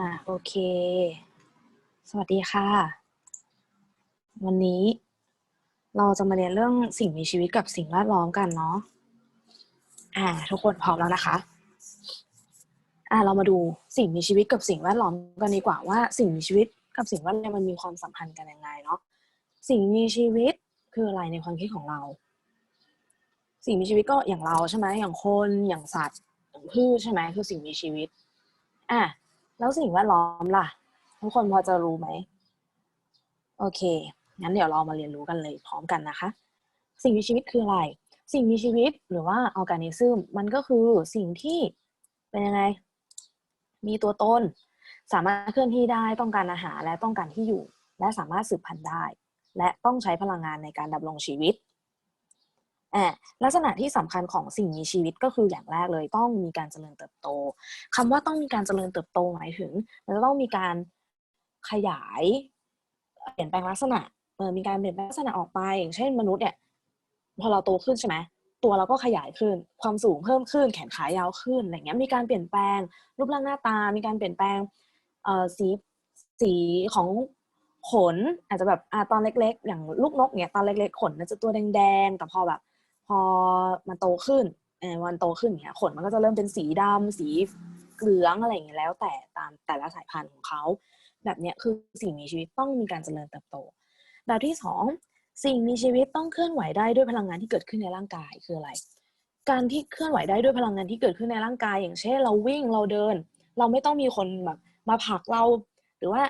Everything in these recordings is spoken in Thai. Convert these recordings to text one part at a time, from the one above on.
อ่าโอเค สวัสดีค่ะ วันนี้เราจะมาเรียนเรื่องสิ่งมีชีวิตกับสิ่งแวดล้อมกันเนาะอ่า ทุกคนพร้อมแล้วนะคะ อ่าเรามาดูสิ่งมีชีวิตกับสิ่งแวดล้อมกันดีกว่าว่า สิ่งมีชีวิตกับสิ่งแวดล้อมมันมีความสัมพันธ์กันยังไงเนาะสิ่งมีชีวิตคืออะไรในความคิดของเรา สิ่งมีชีวิตก็อย่างเราใช่ไหมอย่างคนอย่างสัตว์อย่างพืชใช่ไหมคือสิ่งมีชีวิตอะ แล้วสิ่งแวดล้อมล่ะ ทุกคนพอจะรู้ไหม โอเค งั้นเดี๋ยวเรามาเรียนรู้กันเลยพร้อมกันนะคะ สิ่งมีชีวิตคืออะไร สิ่งมีชีวิตหรือว่าออร์แกนิซึมมันก็คือสิ่งที่เป็นยังไง มีตัวตน สามารถเคลื่อนที่ได้ต้องการอาหารและต้องการที่อยู่ และสามารถสืบพันธุ์ได้ และต้องใช้พลังงานในการดำรงชีวิต อ่ลักษณะที่สำคัญของสิ่งมีชีวิตก็คืออย่างแรกเลยต้องมีการเจริญเติบโตคำว่าต้องมีการเจริญเติบโตหมายถึงมันจะต้องมีการขยายเปลี่ยนแปลงลักษณะเออมีการเปลี่ยนแปลงลักษณะออกไปอย่างเช่นมนุษย์เนี่ยพอเราโตขึ้นใช่ไหมตัวเราก็ขยายขึ้น ความสูงเพิ่มขึ้น แขนขายาวขึ้นอะไรเงี้ยมีการเปลี่ยนแปลง รูปร่างหน้าตา มีการเปลี่ยนแปลงเอ่อสีสีของขนอาจจะแบบอ่าตอนเล็ก ๆ อย่างลูกนกเนี่ยตอนเล็กๆขนมันจะตัวแดงๆแต่พอแบบ พอมันโตขึ้นเออวันโตขึ้นเนี่ยขนมันก็จะเริ่มเป็นสีดำสีเหลืองอะไรอย่างเงี้ยแล้ว แต่ตามแต่ละสายพันธุ์ของเขา แบบเนี้ยคือสิ่งมีชีวิตต้องมีการเจริญเติบโต แบบที่สองสิ่งมีชีวิตต้องเคลื่อนไหวได้ด้วยพลังงานที่เกิดขึ้นในร่างกายคืออะไร การที่เคลื่อนไหวได้ด้วยพลังงานที่เกิดขึ้นในร่างกาย อย่างเช่น เราวิ่งเราเดิน เราไม่ต้องมีคนแบบมาผลักเราหรือว่า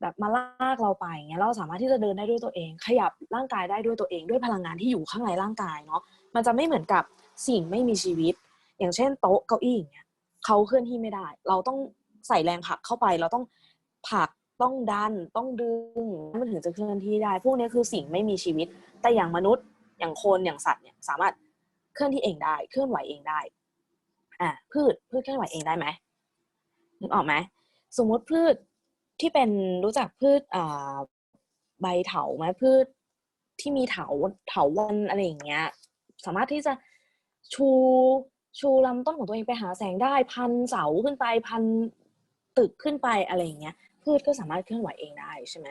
แบบมาลากเราไปอย่างเงี้ยเราสามารถที่จะเดินได้ด้วยตัวเอง ขยับร่างกายได้ด้วยตัวเอง ด้วยพลังงานที่อยู่ข้างในร่างกายเนาะ มันจะไม่เหมือนกับสิ่งไม่มีชีวิต อย่างเช่นโต๊ะเก้าอี้อย่างเงี้ยเขาเคลื่อนที่ไม่ได้ เราต้องใส่แรงผลักเข้าไป เราต้องผลักต้องดันต้องดึงมันถึงจะเคลื่อนที่ได้ พวกนี้คือสิ่งไม่มีชีวิต แต่อย่างมนุษย์อย่างคนอย่างสัตว์เนี่ยสามารถเคลื่อนที่เองได้ เคลื่อนไหวเองได้อะพืชพืชเคลื่อนไหวเองได้ไหมนึกออกไหมสมมติพืชที่เป็นรู้จักพืชอ่าใบเถาไหมพืชที่มีเถาเถาวันอะไรอย่างเงี้ย สามารถที่จะชูชูลำต้นของตัวเองไปหาแสงได้พันเสาขึ้นไปพันตึกขึ้นไปอะไรอย่างเงี้ยพืชก็สามารถเคลื่อนไหวเองได้ใช่ไหม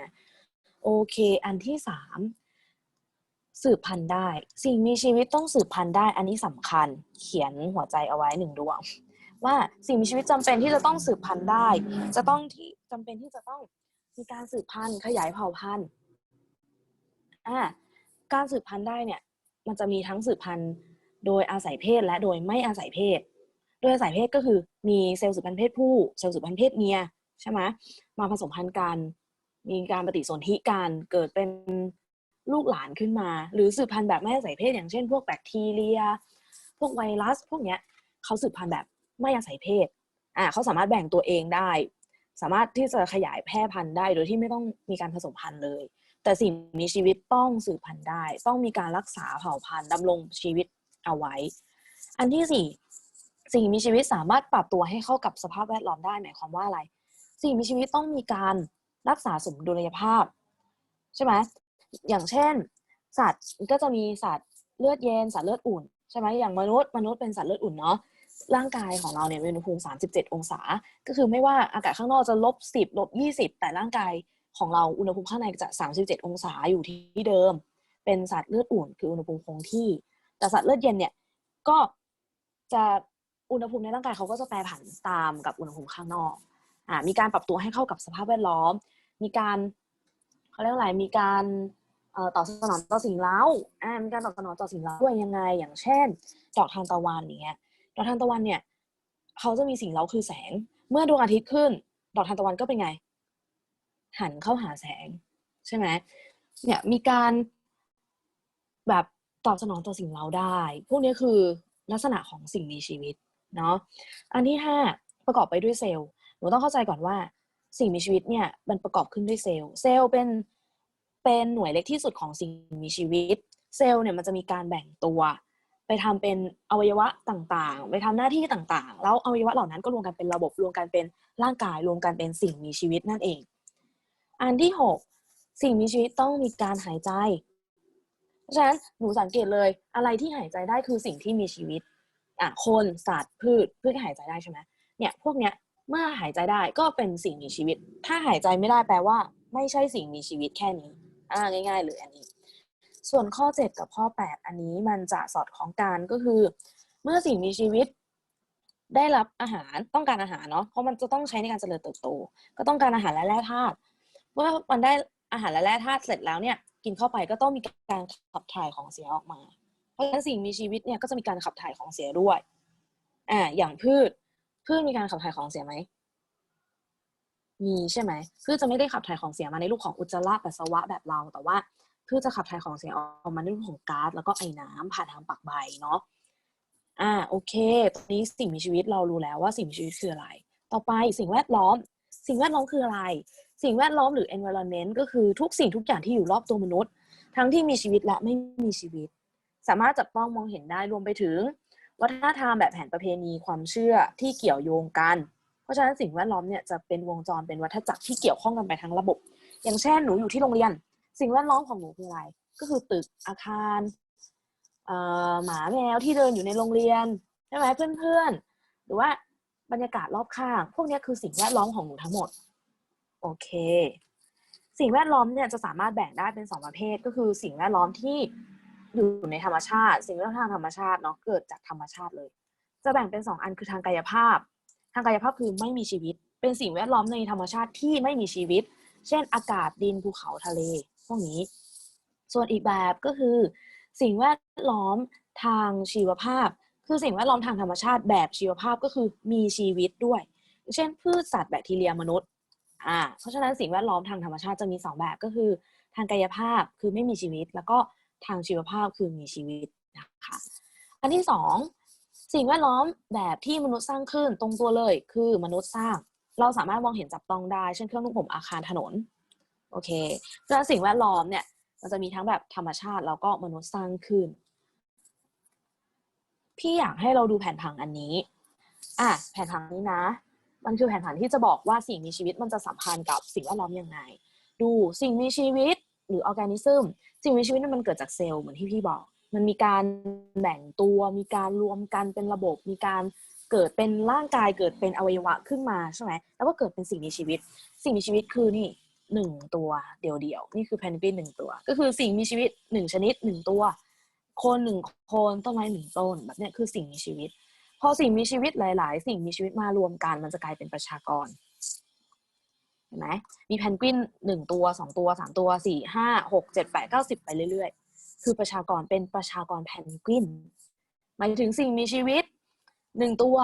โอเค อันที่สามสืบพันธุ์ได้ สิ่งมีชีวิตต้องสืบพันธุ์ได้ อันนี้สำคัญเขียนหัวใจเอาไว้หนึ่งดวง ว่าสิ่งมีชีวิตจำเป็นที่จะต้องสืบพันธุ์ได้ จะต้องที่จำเป็นที่จะต้องมีการสืบพันธุ์ขยายเผ่าพันธุ์อ่าการสืบพันธุ์ได้เนี่ย มันจะมีทั้งสืบพันธุ์โดยอาศัยเพศและโดยไม่อาศัยเพศ โดยอาศัยเพศก็คือมีเซลล์สืบพันธุ์เพศผู้เซลล์สืบพันธุ์เพศเมียใช่ไหมมาผสมพันธุ์กัน มีการปฏิสนธิกันเกิดเป็นลูกหลานขึ้นมา หรือสืบพันธุ์แบบไม่อาศัยเพศ อย่างเช่น พวกแบคทีเรีย พวกไวรัส พวกเนี้ยเขาสืบพันธุ์แบบไม่อาศัยเพศอ่าเขาสามารถแบ่งตัวเองได้ สามารถที่จะขยายแพร่พันธุ์ได้โดยที่ไม่ต้องมีการผสมพันธุ์เลย แต่สิ่งมีชีวิตต้องสืบพันธุ์ได้ ต้องมีการรักษาเผ่าพันธุ์ดำรงชีวิตเอาไว้ อันที่สี่สิ่งมีชีวิตสามารถปรับตัวให้เข้ากับสภาพแวดล้อมได้หมายความว่าอะไร สิ่งมีชีวิตต้องมีการรักษาสมดุลยภาพใช่ไหมอย่างเช่น สัตว์ก็จะมีสัตว์เลือดเย็นสัตว์เลือดอุ่นใช่ไหมอย่างมนุษย์มนุษย์เป็นสัตว์เลือดอุ่นเนาะร่างกายของเราเนี่ยมีอุณหภูมิ 37 องศา ก็คือไม่ว่าอากาศข้างนอกจะลบ 10 ลบ 20 แต่ร่างกาย ของเราอุณหภูมิข้างในจะ 37 องศาอยู่ที่เดิม เป็นสัตว์เลือดอุ่นคืออุณหภูมิคงที่ แต่สัตว์เลือดเย็นเนี่ยก็จะอุณหภูมิในร่างกายเขาก็จะแปรผันตามกับอุณหภูมิข้างนอกอ่ามีการปรับตัวให้เข้ากับสภาพแวดล้อม มีการเขาเรียกอะไรมีการตอบสนองต่อสิ่งเร้าอ่ามีการตอบสนองต่อสิ่งเร้าด้วยยังไง อย่างเช่น ดอกทานตะวันอย่างเงี้ยดอกทานตะวันเนี่ยเขาจะมีสิ่งเร้าคือแสง เมื่อดวงอาทิตย์ขึ้น ดอกทานตะวันก็เป็นไง หันเข้าหาแสง ใช่ไหมเนี่ยมีการแบบตอบสนองต่อสิ่งเราได้ พวกนี้คือลักษณะของสิ่งมีชีวิตเนาะอันที่ห้าประกอบไปด้วยเซลล์หนูต้องเข้าใจก่อนว่าสิ่งมีชีวิตเนี่ยมันประกอบขึ้นด้วยเซลล์เซลล์เป็นเป็นหน่วยเล็กที่สุดของสิ่งมีชีวิต เซลล์เนี่ยมันจะมีการแบ่งตัว ไปทำเป็นอวัยวะต่างๆ ไปทำหน้าที่ต่างๆ แล้วอวัยวะเหล่านั้นก็รวมกันเป็นระบบรวมกันเป็นร่างกายรวมกันเป็นสิ่งมีชีวิตนั่นเอง อันที่หกสิ่งมีชีวิตต้องมีการหายใจ เพราะฉะนั้นหนูสังเกตเลยอะไรที่หายใจได้คือสิ่งที่มีชีวิตอะคนสัตว์พืชพืชหายใจได้ใช่ไหมเนี่ยพวกเนี้ยเมื่อหายใจได้ก็เป็นสิ่งมีชีวิต ถ้าหายใจไม่ได้แปลว่า ไม่ใช่สิ่งมีชีวิตแค่นี้อ่าง่าย ๆ เลยอันนี้ ส่วนข้อ 7 กับข้อ 8 อันนี้มันจะสอดคล้องกันก็คือ เมื่อสิ่งมีชีวิต ได้รับอาหารต้องการอาหารเนาะเพราะมันจะต้องใช้ในการเจริญเติบโต ก็ต้องการอาหารและแร่ธาตุ เมื่อมันได้อาหารและแร่ธาตุเสร็จแล้วเนี่ยกินเข้าไปก็ต้องมีการขับถ่ายของเสียออกมา เพราะฉะนั้นสิ่งมีชีวิตเนี่ยก็จะมีการขับถ่ายของเสียด้วยอ่าอย่างพืชพืชมีการขับถ่ายของเสียไหมมีใช่ไหมพืชจะไม่ได้ขับถ่ายของเสียมาในรูปของอุจจาระปัสสาวะแบบเรา แต่ว่าพืชจะขับถ่ายของเสียออกมาในรูปของก๊าซแล้วก็ไอ้น้ำผ่านทางปากใบเนาะอ่าโอเคตอนนี้สิ่งมีชีวิตเรารู้แล้วว่าสิ่งมีชีวิตคืออะไร ต่อไปสิ่งแวดล้อม สิ่งแวดล้อมคืออะไร สิ่งแวดล้อมหรือ environment ก็คือทุกสิ่งทุกอย่างที่อยู่รอบตัวมนุษย์ ทั้งที่มีชีวิตและไม่มีชีวิต สามารถจับต้องมองเห็นได้รวมไปถึง วัฒนธรรมแบบแผนประเพณีความเชื่อที่เกี่ยวโยงกัน เพราะฉะนั้นสิ่งแวดล้อมเนี่ยจะเป็นวงจรเป็นวัฏจักรที่เกี่ยวข้องกันไปทั้งระบบ อย่างเช่นหนูอยู่ที่โรงเรียน สิ่งแวดล้อมของหนูคืออะไร ก็คือตึกอาคารหมาแมวที่เดินอยู่ในโรงเรียนใช่ไหมเพื่อนๆหรือว่าบรรยากาศรอบข้าง พวกนี้คือสิ่งแวดล้อมของหนูทั้งหมด โอเค สิ่งแวดล้อมเนี่ยจะสามารถแบ่งได้เป็นสองประเภท ก็คือสิ่งแวดล้อมที่อยู่ในธรรมชาติ สิ่งแวดล้อมทางธรรมชาติเนาะเกิดจากธรรมชาติเลย จะแบ่งเป็นสองอันคือทางกายภาพ ทางกายภาพคือไม่มีชีวิต เป็นสิ่งแวดล้อมในธรรมชาติที่ไม่มีชีวิต เช่น อากาศดินภูเขาทะเล พวกนี้ ส่วนอีกแบบก็คือ สิ่งแวดล้อมทางชีวภาพ คือสิ่งแวดล้อมทางธรรมชาติแบบชีวภาพก็คือมีชีวิตด้วย เช่นพืชสัตว์แบคทีเรียมนุษย์ อ่าเพราะฉะนั้นสิ่งแวดล้อมทางธรรมชาติจะมีสองแบบก็คือ ทางกายภาพคือไม่มีชีวิต แล้วก็ทางชีวภาพคือมีชีวิตนะคะอันที่สองสิ่งแวดล้อมแบบที่มนุษย์สร้างขึ้นตรงตัวเลยคือมนุษย์สร้าง เราสามารถมองเห็นจับต้องได้ เช่นเครื่องนุ่งห่มอาคารถนนโอเคเพราะฉะนั้นสิ่งแวดล้อมเนี่ยมันจะมีทั้งแบบธรรมชาติแล้วก็มนุษย์สร้างขึ้น พี่อยากให้เราดูแผนผังอันนี้ อะแผนผังนี้นะ มันคือแผนผังที่จะบอกว่าสิ่งมีชีวิตมันจะสัมพันธ์กับสิ่งแวดล้อมยังไง ดูสิ่งมีชีวิตหรือออร์แกนิซึมสิ่งมีชีวิตนั้นมันเกิดจากเซลล์เหมือนที่พี่บอก มันมีการแบ่งตัว มีการรวมกันเป็นระบบ มีการเกิดเป็นร่างกายเกิดเป็นอวัยวะขึ้นมาใช่ไหมแล้วก็เกิดเป็นสิ่งมีชีวิต สิ่งมีชีวิตคือนี่หนึ่งตัวเดียวๆนี่คือแพนกวินหนึ่งตัว ก็คือสิ่งมีชีวิตหนึ่งชนิดหนึ่งตัว คนหนึ่งคนต้นไม้หนึ่งต้นแบบเนี้ยคือสิ่งมีชีวิต พอสิ่งมีชีวิตหลาย ๆ สิ่งมีชีวิตมารวมกัน มันจะกลายเป็นประชากรเห็นไหมมีแพนกวินหนึ่งตัวสองตัวสามตัวสี่ห้าหกเจ็ดแปดเก้าสิบไปเรื่อย ๆ คือประชากรเป็นประชากรแพนกวินหมายถึงสิ่งมีชีวิตหนึ่งตัว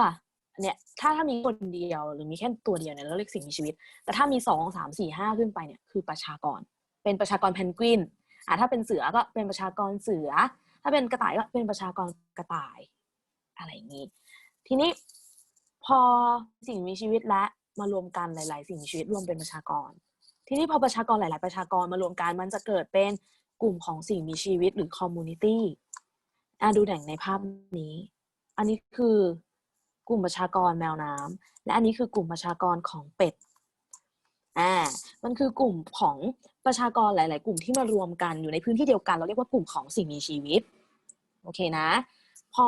เนี่ยถ้าถ้ามีคนเดียวหรือมีแค่ตัวเดียวเนี่ยเราเรียกสิ่งมีชีวิต แต่ถ้ามีสองสามสี่ห้าขึ้นไปเนี่ยคือประชากร เป็นประชากรแพนกวินอะถ้าเป็นเสือก็เป็นประชากรเสือ ถ้าเป็นกระต่ายก็เป็นประชากรกระต่าย อะไรอย่างนี้ ทีนี้พอสิ่งมีชีวิตและมารวมกันหลาย ๆ สิ่งมีชีวิตรวมเป็นประชากร ทีนี้พอประชากรหลาย ๆ ประชากรมารวมกันมันจะเกิดเป็นกลุ่มของสิ่งมีชีวิตหรือคอมมูนิตี้อะดูแห่งในภาพนี้ อันนี้คือกลุ่มประชากรแมวน้ำและอันนี้คือกลุ่มประชากรของเป็ดอ่ามันคือกลุ่มของประชากรหลาย ๆ กลุ่มที่มารวมกันอยู่ในพื้นที่เดียวกัน เราเรียกว่ากลุ่มของสิ่งมีชีวิตโอเคนะ พอ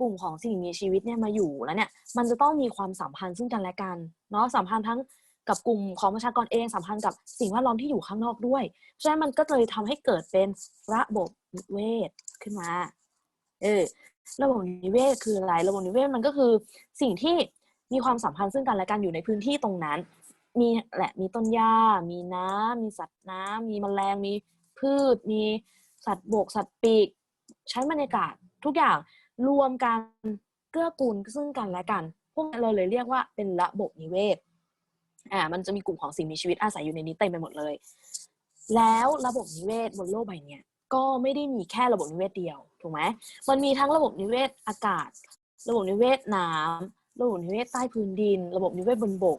กลุ่มของสิ่งมีชีวิตเนี่ยมาอยู่แล้วเนี่ยมันจะต้องมีความสัมพันธ์ซึ่งกันและกันเนาะสัมพันธ์ทั้งกับกลุ่มของประชากรเองสัมพันธ์กับสิ่งแวดล้อมที่อยู่ข้างนอกด้วยเพราะฉะนั้นมันก็เลยทำให้เกิดเป็นระบบนิเวศขึ้นมาเออระบบนิเวศคืออะไรระบบนิเวศมันก็คือสิ่งที่มีความสัมพันธ์ซึ่งกันและกันอยู่ในพื้นที่ตรงนั้น มีแหละมีต้นหญ้า มีน้ำมีสัตว์น้ำมีแมลงมีพืช มีสัตว์บกสัตว์ปีกใช้บรรยากาศทุกอย่าง รวมกันเกื้อกูลซึ่งกันและกัน พวกเราเลยเรียกว่าเป็นระบบนิเวศอ่ามันจะมีกลุ่มของสิ่งมีชีวิตอาศัยอยู่ในนี้เต็มไปหมดเลย แล้วระบบนิเวศบนโลกใบนี้ก็ไม่ได้มีแค่ระบบนิเวศเดียวถูกไหมมันมีทั้งระบบนิเวศอากาศ ระบบนิเวศน้ำระบบนิเวศใต้พื้นดิน ระบบนิเวศบนบก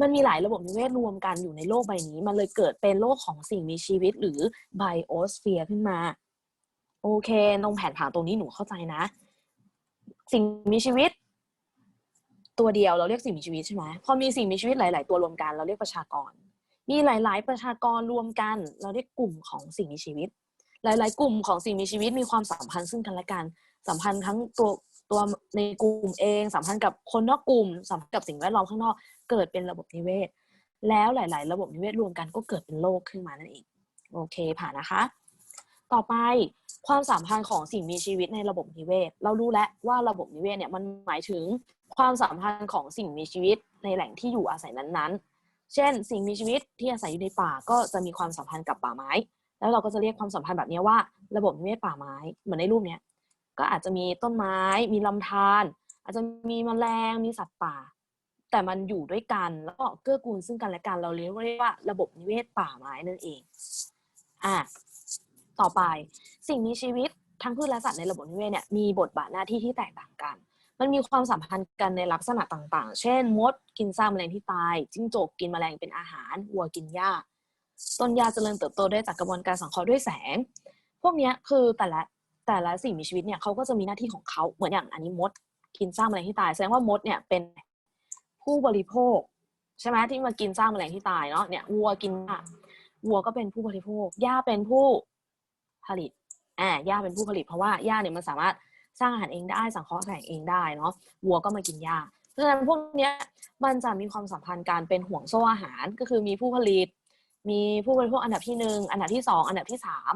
มันมีหลายระบบนิเวศรวมกันอยู่ในโลกใบนี้ มันเลยเกิดเป็นโลกของสิ่งมีชีวิตหรือไบโอสเฟียร์ขึ้นมา โอเค ตรงแผนผังตรงนี้หนูเข้าใจนะ สิ่งมีชีวิต ตัวเดียวเราเรียกสิ่งมีชีวิตใช่ไหมพอมีสิ่งมีชีวิตหลาย ๆ ตัวรวมกัน เราเรียกประชากร มีหลาย ๆ ประชากรรวมกัน เราเรียกกลุ่มของสิ่งมีชีวิต หลาย ๆ กลุ่มของสิ่งมีชีวิตมีความสัมพันธ์ซึ่งกันและกัน สัมพันธ์ทั้งตัวตัวในกลุ่มเองสัมพันธ์กับคนนอกกลุ่มสัมพันธ์กับสิ่งแวดล้อมข้างนอกเกิดเป็นระบบนิเวศ แล้วหลาย ๆ ระบบนิเวศรวมกันก็เกิดเป็นโลกขึ้นมานั่นเองโอเคผ่านนะคะ ต่อไป ความสัมพันธ์ของสิ่งมีชีวิตในระบบนิเวศ เรารู้แล้วว่าระบบนิเวศเนี่ยมันหมายถึงความสัมพันธ์ของสิ่งมีชีวิตในแหล่งที่อยู่อาศัยนั้นๆ เช่น สิ่งมีชีวิตที่อาศัยอยู่ในป่าก็จะมีความสัมพันธ์กับป่าไม้ แล้วเราก็จะเรียกความสัมพันธ์แบบนี้ว่าระบบนิเวศป่าไม้เหมือนในรูปเนี้ยก็อาจจะมีต้นไม้ มีลำธารอาจจะมีแมลงมีสัตว์ป่า แต่มันอยู่ด้วยกันแล้วก็เกื้อกูลซึ่งกันและกันเราเรียกว่าระบบนิเวศป่าไม้นั่นเองอะ ต่อไป สิ่งมีชีวิตทั้งพืชและสัตว์ในระบบนิเวศเนี่ยมีบทบาทหน้าที่ที่แตกต่างกัน มันมีความสัมพันธ์กันในลักษณะต่างๆ เช่น มดกินซากแมลงที่ตาย จิ้งจกกินแมลงเป็นอาหาร วัวกินหญ้า ต้นหญ้าเจริญเติบโตได้จากกระบวนการสังเคราะห์ด้วยแสง พวกนี้คือแต่ละแต่ละสิ่งมีชีวิตเนี่ยเขาก็จะมีหน้าที่ของเขาเหมือนอย่างอันนี้มด กินซากแมลงที่ตาย แสดงว่ามดเนี่ยเป็นผู้บริโภคใช่ไหมที่มากินซากแมลงที่ตายเนาะเนี่ยวัวกินหญ้าวัวก็เป็นผู้บริโภคหญ้าเป็นผู้ ผลิตอ่าหญ้าเป็นผู้ผลิตเพราะว่าหญ้าเนี่ยมันสามารถสร้างอาหารเองได้สังเคราะห์แสงเองได้เนาะวัวก็มากินหญ้าเพราะฉะนั้นพวกเนี้ยมันจะมีความสัมพันธ์การเป็นห่วงโซ่อาหารก็คือมีผู้ผลิต มีผู้บริโภคอันดับที่หนึ่งอันดับที่สองอันดับที่สาม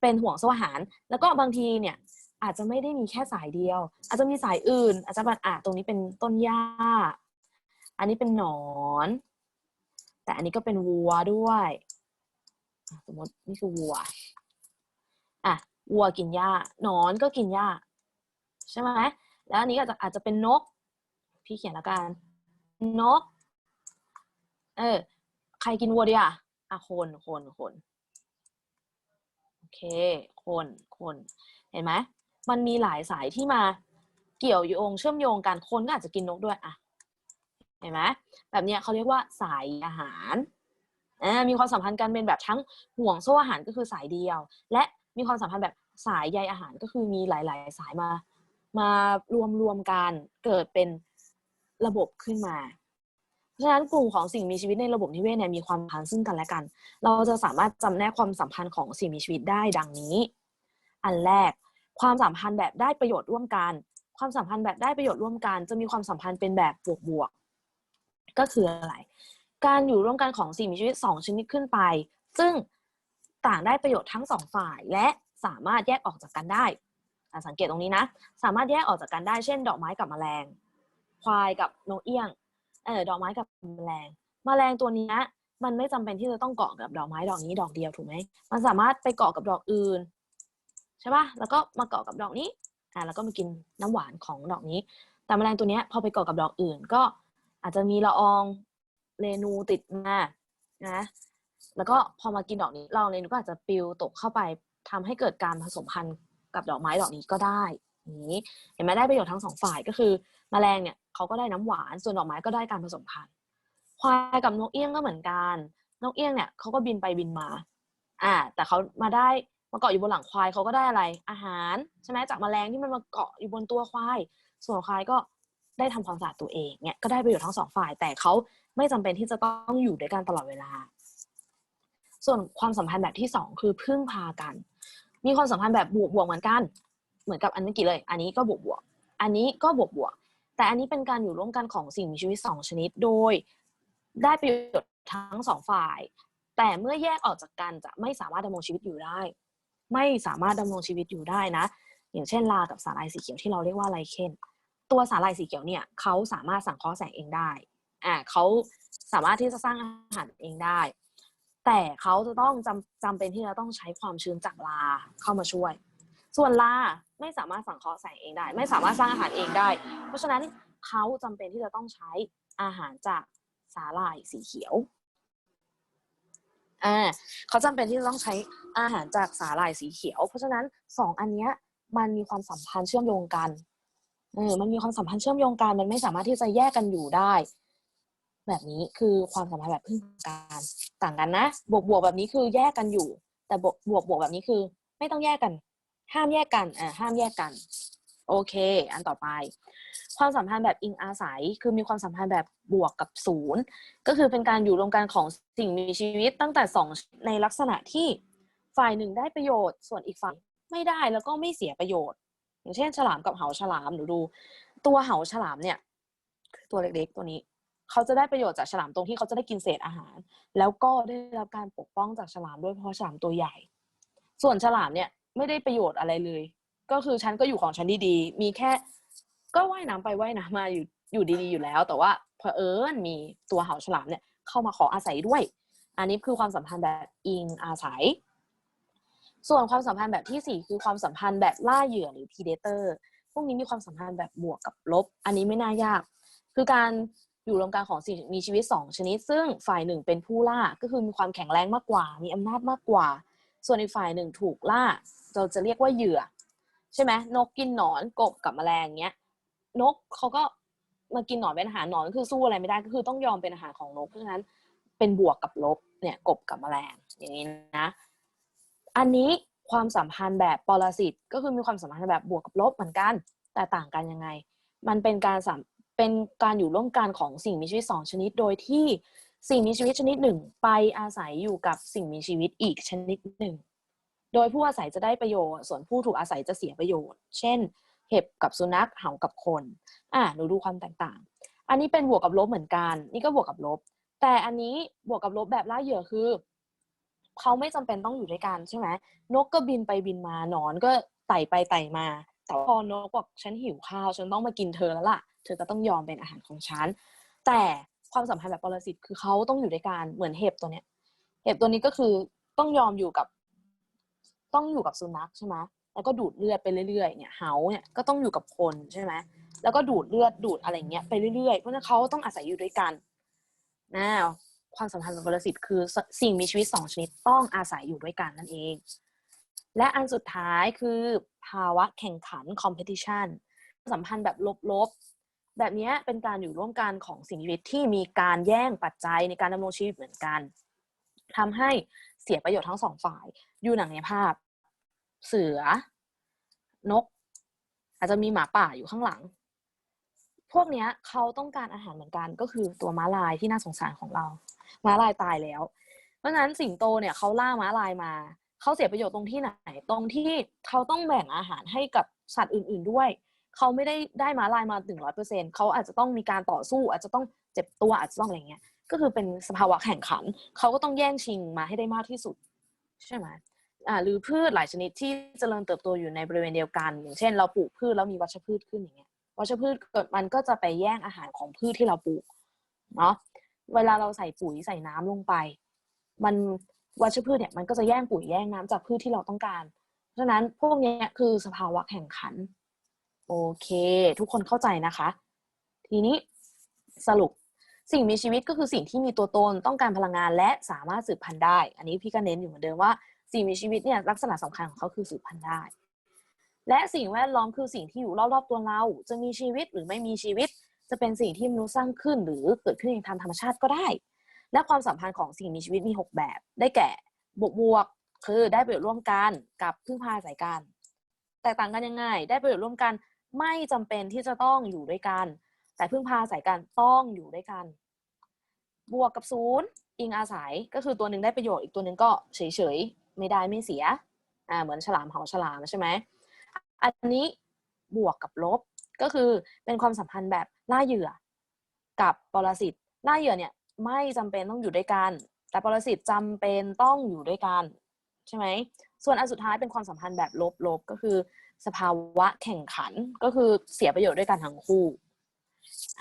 เป็นห่วงโซ่อาหาร แล้วก็บางทีเนี่ยอาจจะไม่ได้มีแค่สายเดียว อาจจะมีสายอื่น อาจจะแบบอะตรงนี้เป็นต้นหญ้า อันนี้เป็นหนอน แต่อันนี้ก็เป็นวัวด้วย สมมตินี่คือวัว อะวัวกินหญ้าหนอนก็กินหญ้าใช่ไหมแล้วอันนี้ก็อาจจะอาจจะเป็นนก พี่เขียนแล้วกัน นก เออ ใครกินวัวดีอะอะคนคนคนโอเค คนคนเห็นไหมมันมีหลายสายที่มาเกี่ยวโยงเชื่อมโยงกันคนก็อาจจะกินนกด้วยอะเห็นไหมแบบเนี้ยเขาเรียกว่าสายอาหารมีความสัมพันธ์กันเป็นแบบทั้งห่วงโซ่อาหารก็คือสายเดียว และ มีความสัมพันธ์แบบสายใยอาหารก็คือมีหลาย ๆ สายมามารวมรวมกันเกิดเป็นระบบขึ้นมา เพราะฉะนั้นกลุ่มของสิ่งมีชีวิตในระบบนิเวศเนี่ยมีความสัมพันธ์ซึ่งกันและกัน เราจะสามารถจำแนกความสัมพันธ์ของสิ่งมีชีวิตได้ดังนี้ อันแรกความสัมพันธ์แบบได้ประโยชน์ร่วมกัน ความสัมพันธ์แบบได้ประโยชน์ร่วมกัน จะมีความสัมพันธ์เป็นแบบบวกๆก็คืออะไร การอยู่ร่วมกันของสิ่งมีชีวิตสองชนิดขึ้นไป ซึ่ง ต่างได้ประโยชน์ทั้งสองฝ่าย และสามารถแยกออกจากกันได้ สังเกตตรงนี้นะ สามารถแยกออกจากกันได้ เช่น ดอกไม้กับแมลง ควายกับนกเอี้ยง เออดอกไม้กับแมลง แมลงตัวนี้มันไม่จำเป็นที่จะต้องเกาะกับดอกไม้ดอกนี้ดอกเดียวถูกไหม มันสามารถไปเกาะกับดอกอื่นใช่ปะแล้วก็มาเกาะกับดอกนี้ อ่า แล้วก็มากินน้ำหวานของดอกนี้ แต่แมลงตัวนี้พอไปเกาะกับดอกอื่นก็อาจจะมีละอองเรนูติดมา นะ แล้วก็พอมากินดอกนี้ลองเรนูก็อาจจะปิวตกเข้าไปทำให้เกิดการผสมพันธุ์กับดอกไม้ดอกนี้ก็ได้นี้เห็นไหมได้ประโยชน์ทั้งสองฝ่ายก็คือแมลงเนี่ยเขาก็ได้น้ำหวานส่วนดอกไม้ก็ได้การผสมพันธุ์ควายกับนกเอี้ยงก็เหมือนกันนกเอี้ยงเนี่ยเขาก็บินไปบินมา อ่า แต่เขามาได้มาเกาะอยู่บนหลังควายเขาก็ได้อะไร อาหารใช่ไหมจากแมลงที่มันมาเกาะอยู่บนตัวควาย ส่วนควายก็ได้ทำความสะอาดตัวเองเนี่ยก็ได้ประโยชน์ทั้งสองฝ่าย แต่เขาไม่จำเป็นที่จะต้องอยู่ด้วยกันตลอดเวลา ส่วนความสัมพันธ์แบบที่สองคือพึ่งพากัน มีความสัมพันธ์แบบบวกบวกๆเหมือนกัน เหมือนกับอันเมื่อกี้เลย อันนี้ก็บวกบวกๆอันนี้ก็บวกบวกๆแต่อันนี้เป็นการอยู่ร่วมกันของสิ่งมีชีวิตสองชนิด โดยได้ประโยชน์ทั้งสองฝ่าย แต่เมื่อแยกออกจากกันจะไม่สามารถดำรงชีวิตอยู่ได้ ไม่สามารถดำรงชีวิตอยู่ได้นะ อย่างเช่นลากับสาหร่ายสีเขียวที่เราเรียกว่าไลเคนตัวสาหร่ายสีเขียวเนี่ยเขาสามารถสังเคราะห์แสงเองได้อ่าเขาสามารถที่จะสร้างอาหารเองได้ แต่เขาจะต้องจำจำเป็นที่จะต้องใช้ความชื้นจากลาเข้ามาช่วย ส่วนลาไม่สามารถสังเคราะห์แสงเองได้ ไม่สามารถสร้างอาหารเองได้ เพราะฉะนั้นเขาจำเป็นที่จะต้องใช้อาหารจากสาหร่ายสีเขียวอ่าเขาจำเป็นที่จะต้องใช้อาหารจากสาหร่ายสีเขียว เพราะฉะนั้นสองอันเนี้ยมันมีความสัมพันธ์เชื่อมโยงกันเออมันมีความสัมพันธ์เชื่อมโยงกัน มันไม่สามารถที่จะแยกกันอยู่ได้ แบบนี้คือความสัมพันธ์แบบพึ่งพากันต่างกันนะ บวกบวกแบบนี้คือแยกกันอยู่ แต่บวกบวกบวกแบบนี้คือ ไม่ต้องแยกกัน ห้ามแยกกันอ่าห้ามแยกกัน โอเค อันต่อไป ความสัมพันธ์แบบอิงอาศัย คือมีความสัมพันธ์แบบบวกกับศูนย์ก็คือเป็นการอยู่รวมกันของสิ่งมีชีวิตตั้งแต่สองในลักษณะที่ฝ่ายหนึ่งได้ประโยชน์ ส่วนอีกฝ่ายไม่ได้แล้วก็ไม่เสียประโยชน์ อย่างเช่นฉลามกับเหาฉลามหนูดู ตัวเหาฉลามเนี่ย ตัวเล็กๆตัวนี้ เขาจะได้ประโยชน์จากฉลามตรงที่เขาจะได้กินเศษอาหาร แล้วก็ได้รับการปกป้องจากฉลามด้วยเพราะฉลามตัวใหญ่ ส่วนฉลามเนี่ยไม่ได้ประโยชน์อะไรเลย ก็คือฉันก็อยู่ของฉันดีๆ มีแค่ก็ว่ายน้ำไปว่ายน้ำมาอยู่อยู่ดีๆอยู่แล้ว แต่ว่าเผอิญมีตัวเหาฉลามเนี่ยเข้ามาขออาศัยด้วย อันนี้คือความสัมพันธ์แบบอิงอาศัย ส่วนความสัมพันธ์แบบที่สี่คือความสัมพันธ์แบบล่าเหยื่อหรือ predator พวกนี้มีความสัมพันธ์แบบบวกกับลบ อันนี้ไม่น่ายาก คือการ อยู่รวมกันของสิ่งมีชีวิตสองชนิด ซึ่งฝ่ายหนึ่งเป็นผู้ล่าก็คือมีความแข็งแรงมากกว่า มีอำนาจมากกว่า ส่วนอีกฝ่ายหนึ่งถูกล่า เราจะเรียกว่าเหยื่อ ใช่ไหมนกกินหนอนกบกับแมลงเงี้ยนกเขาก็มากินหนอนเป็นอาหารหนอนก็คือสู้อะไรไม่ได้ก็คือต้องยอมเป็นอาหารของนกเพราะฉะนั้นเป็นบวกกับลบเนี่ยกบกับแมลงอย่างนี้นะ อันนี้ความสัมพันธ์แบบปรสิตก็คือมีความสัมพันธ์แบบบวกกับลบเหมือนกัน แต่ต่างกันยังไง มันเป็นการสัม เป็นการอยู่ร่วมกันของสิ่งมีชีวิตสองชนิด โดยที่สิ่งมีชีวิตชนิดหนึ่งไปอาศัยอยู่กับสิ่งมีชีวิตอีกชนิดหนึ่ง โดยผู้อาศัยจะได้ประโยชน์ ส่วนผู้ถูกอาศัยจะเสียประโยชน์ เช่น เห็บกับสุนัขเห่ากับคน อะหนูดูความแตกต่าง อันนี้เป็นบวกกับลบเหมือนกัน นี่ก็บวกกับลบ แต่อันนี้บวกกับลบแบบล่าเหยื่อคือเขาไม่จำเป็นต้องอยู่ด้วยกันใช่ไหมนกก็บินไปบินมา หนอนก็ไต่ไปไต่มาแต่พอนกบอกฉันหิวข้าว ฉันต้องมากินเธอแล้วล่ะ ธอก็ต้องยอมเป็นอาหารของฉัน แต่ความสัมพันธ์แบบปรสิตคือเขาต้องอยู่ด้วยกันเหมือนเห็บตัวเนี้ย เห็บตัวนี้ก็คือต้องยอมอยู่กับ ต้องอยู่กับสุนัขใช่ไหมแล้วก็ดูดเลือดไปเรื่อยๆ เนี่ยเฮาเนี่ยก็ต้องอยู่กับคนใช่ไหมแล้วก็ดูดเลือดดูดอะไรเงี้ยไปเรื่อยๆ เพราะฉะนั้นเขาต้องอาศัยอยู่ด้วยกันนะความสัมพันธ์แบบปรสิตคือสิ่งมีชีวิตสองชนิดต้องอาศัยอยู่ด้วยกันนั่นเอง และอันสุดท้ายคือภาวะแข่งขัน competition สัมพันธ์แบบลบๆ แบบนี้เป็นการอยู่ร่วมกันของสิ่งมีชีวิตที่มีการแย่งปัจจัยในการดำรงชีวิตเหมือนกันทำให้เสียประโยชน์ทั้งสองฝ่าย อยู่หนังในภาพ เสือนก อาจจะมีหมาป่าอยู่ข้างหลัง พวกนี้เขาต้องการอาหารเหมือนกันก็คือตัวม้าลายที่น่าสงสารของเรา ม้าลายตายแล้ว เพราะฉะนั้นสิงโตเนี่ยเขาล่าม้าลายมาเขาเสียประโยชน์ตรงที่ไหน ตรงที่เขาต้องแบ่งอาหารให้กับสัตว์อื่น ๆด้วย เขาไม่ได้ได้มาลายมาถึงร้อยเปอร์เซ็นเขาอาจจะต้องมีการต่อสู้ อาจจะต้องเจ็บตัวอาจจะต้องอะไรเงี้ย ก็คือเป็นสภาวะแข่งขัน เขาก็ต้องแย่งชิงมาให้ได้มากที่สุด ใช่ไหมอ่าหรือพืชหลายชนิดที่เจริญเติบโตอยู่ในบริเวณเดียวกัน อย่างเช่น เราปลูกพืชแล้วมีวัชพืชขึ้นอย่างเงี้ยวัชพืชเกิดมันก็จะไปแย่งอาหารของพืชที่เราปลูกเนาะเวลาเราใส่ปุ๋ยใส่น้ำลงไป มันวัชพืชเนี่ยมันก็จะแย่งปุ๋ยแย่งน้ำจากพืชที่เราต้องการ เพราะฉะนั้นพวกนี้คือสภาวะแข่งขัน โอเค ทุกคนเข้าใจนะคะ ทีนี้สรุปสิ่งมีชีวิตก็คือสิ่งที่มีตัวตนต้องการพลังงานและสามารถสืบพันธุ์ได้ อันนี้พี่ก็เน้นอยู่เหมือนเดิมว่าสิ่งมีชีวิตเนี่ยลักษณะสำคัญของเขาคือสืบพันธุ์ได้ และสิ่งแวดล้อมคือสิ่งที่อยู่รอบๆตัวเรา จะมีชีวิตหรือไม่มีชีวิต จะเป็นสิ่งที่มนุษย์สร้างขึ้นหรือเกิดขึ้นเองตามธรรมชาติก็ได้ และความสัมพันธ์ของสิ่งมีชีวิตมี 6 แบบ ได้แก่บวกบวกคือได้ประโยชน์ร่วมกันกับพึ่งพาอาศัยกันแตกต่างกันยังไง ได้ประโยชน์ร่วมกัน ไม่จำเป็นที่จะต้องอยู่ด้วยกัน แต่พึ่งพาอาศัยกันต้องอยู่ด้วยกัน บวกกับศูนย์อิงอาศัยก็คือตัวหนึ่งได้ประโยชน์อีกตัวหนึ่งก็เฉยๆ ไม่ได้ไม่เสียอ่าเหมือนฉลามเหาฉลามใช่ไหมอันนี้บวกกับลบก็คือเป็นความสัมพันธ์แบบล่าเหยื่อ กับปรสิตล่าเหยื่อเนี่ยไม่จำเป็นต้องอยู่ด้วยกัน แต่ปรสิตจำเป็นต้องอยู่ด้วยกันใช่ไหมส่วนอันสุดท้ายเป็นความสัมพันธ์แบบลบๆก็คือ สภาวะแข่งขันก็คือเสียประโยชน์ด้วยกันทั้งคู่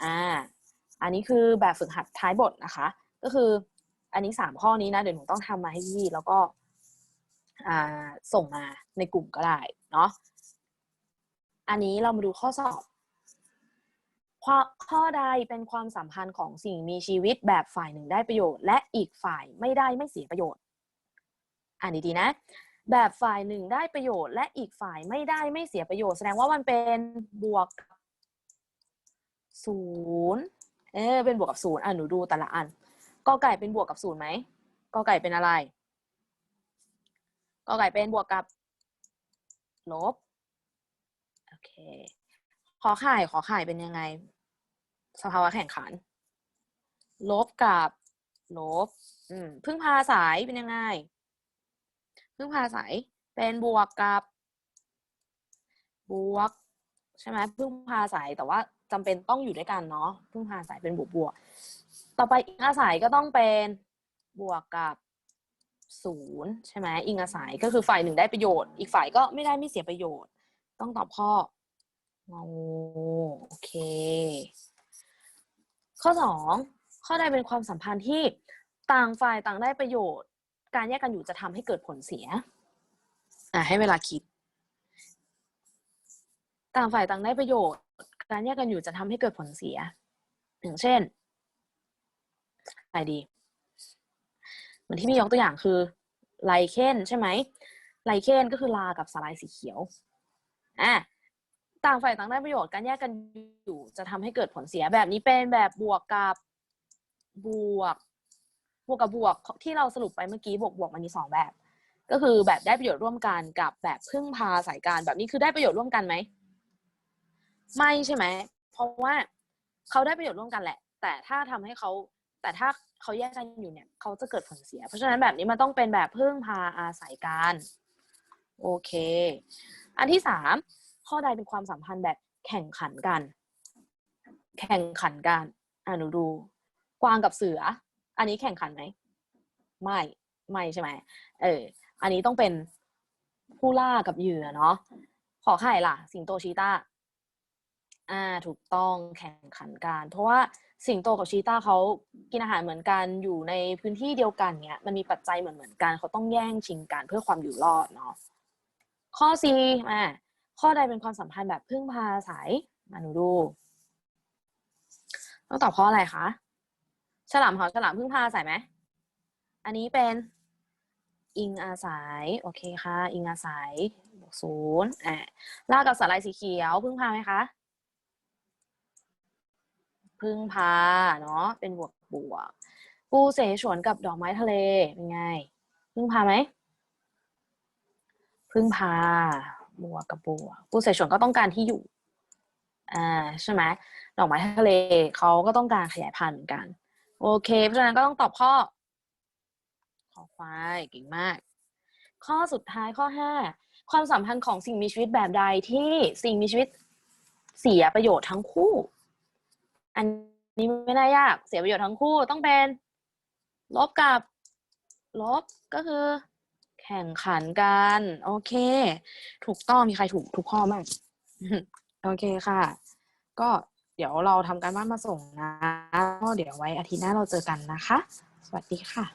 อ่าอันนี้คือแบบฝึกหัดท้ายบทนะคะ ก็คืออันนี้สามข้อนี้นะเดี๋ยวหนูต้องทำมาให้พี่แล้วก็อ่าส่งมาในกลุ่มก็ได้เนาะอันนี้เรามาดูข้อสอบข้อข้อใดเป็นความสัมพันธ์ของสิ่งมีชีวิตแบบฝ่ายหนึ่งได้ประโยชน์ และอีกฝ่ายไม่ได้ไม่เสียประโยชน์ อ่านดีๆนะ แบบฝ่ายหนึ่งได้ประโยชน์ และอีกฝ่ายไม่ได้ไม่เสียประโยชน์แสดงว่ามันเป็นบวกศูนย์เออเป็นบวกกับศูนย์อะหนูดูแต่ละอันกอไก่เป็นบวกกับศูนย์ไหมกอไก่เป็นอะไรกอไก่เป็นบวกกับลบโอเคขอไข่ขอไข่เป็นยังไง สภาวะแข่งขัน ลบกับลบ อืมพึ่งพาสายเป็นยังไง พึ่งพาสายเป็นบวกกับบวกใช่ไหมพึ่งพาอาศัยแต่ว่าจำเป็นต้องอยู่ด้วยกันเนาะพึ่งพาอาศัยเป็นบวกบวก ต่อไปอิงอาศัยก็ต้องเป็นบวกกับศูนย์ใช่ไหมอิงอาศัยก็คือฝ่ายหนึ่งได้ประโยชน์ อีกฝ่ายก็ไม่ได้ไม่เสียประโยชน์ ต้องตอบข้องอโอเค ข้อสองข้อใดเป็นความสัมพันธ์ที่ต่างฝ่ายต่างได้ประโยชน์ การแยกกันอยู่จะทำให้เกิดผลเสีย อะให้เวลาคิด ต่างฝ่ายต่างได้ประโยชน์ การแยกกันอยู่จะทำให้เกิดผลเสียอย่างเช่นอะไรดี เหมือนที่มียกตัวอย่างคือไลเคนใช่ไหมไลเคนก็คือลากับสาลายสีเขียวอะต่างฝ่ายต่างได้ประโยชน์การแยกกันอยู่จะทำให้เกิดผลเสียแบบนี้เป็นแบบบวกกับบวก บวกกับบวกที่เราสรุปไปเมื่อกี้บวกบวกมันมีสองแบบ ก็คือแบบได้ประโยชน์ร่วมกันกับแบบพึ่งพาสายการแบบนี้คือได้ประโยชน์ร่วมกันไหมไม่ใช่ไหมเพราะว่าเขาได้ประโยชน์ร่วมกันแหละ แต่ถ้าทำให้เขาแต่ถ้าเขาแยกกันอยู่เนี่ยเขาจะเกิดผลเสีย เพราะฉะนั้นแบบนี้มันต้องเป็นแบบพึ่งพาอาศัยกันโอเค อันที่สามข้อใดเป็นความสัมพันธ์แบบแข่งขันกัน แข่งขันกันอะหนูดู กวางกับเสือ อันนี้แข่งขันไหมไม่ไม่ใช่ไหมเออ อันนี้ต้องเป็นผู้ล่ากับเหยื่อเนาะขอไข่ล่ะ สิงโตชีตาอ่าถูกต้องแข่งขันกัน เพราะว่าสิงโตกับชีตาเขากินอาหารเหมือนกันอยู่ในพื้นที่เดียวกันเนี้ยมันมีปัจจัยเหมือนเหมือนกันเขาต้องแย่งชิงกันเพื่อความอยู่รอดเนาะข้อ C อ่าข้อใดเป็นความสัมพันธ์แบบพึ่งพาอาศัยมาหนูดู ต้องตอบข้ออะไรคะ ฉลามหอฉลามพึ่งพาอาศัยไหม อันนี้เป็นอิงอาศัย โอเคค่ะ อิงอาศัยบวกศูนย์อ่าลากกับสาลายสีเขียว พึ่งพาไหมคะ พึ่งพาเนาะเป็นบวกบวกปูเสฉวนกับดอกไม้ทะเลเป็นไง พึ่งพาไหม พึ่งพาบวกกับบวกปูเสฉวนก็ต้องการที่อยู่อ่าใช่ไหมดอกไม้ทะเลเขาก็ต้องการขยายพันธุ์เหมือนกัน โอเค เพราะฉะนั้นก็ต้องตอบข้อ ขอควายเก่งมาก ข้อสุดท้ายข้อห้าความสัมพันธ์ของสิ่งมีชีวิตแบบใดที่สิ่งมีชีวิตเสียประโยชน์ทั้งคู่ อันนี้ไม่น่ายากเสียประโยชน์ทั้งคู่ต้องเป็น ลบกับ ลบก็คือ แข่งขันกัน โอเค ถูกต้องมีใครถูกทุกข้อบ้างโอเคค่ะ ก็ เดี๋ยวเราทำการบ้านมาส่งนะก็เดี๋ยวไว้อาทิตย์หน้าเราเจอกันนะคะ สวัสดีค่ะ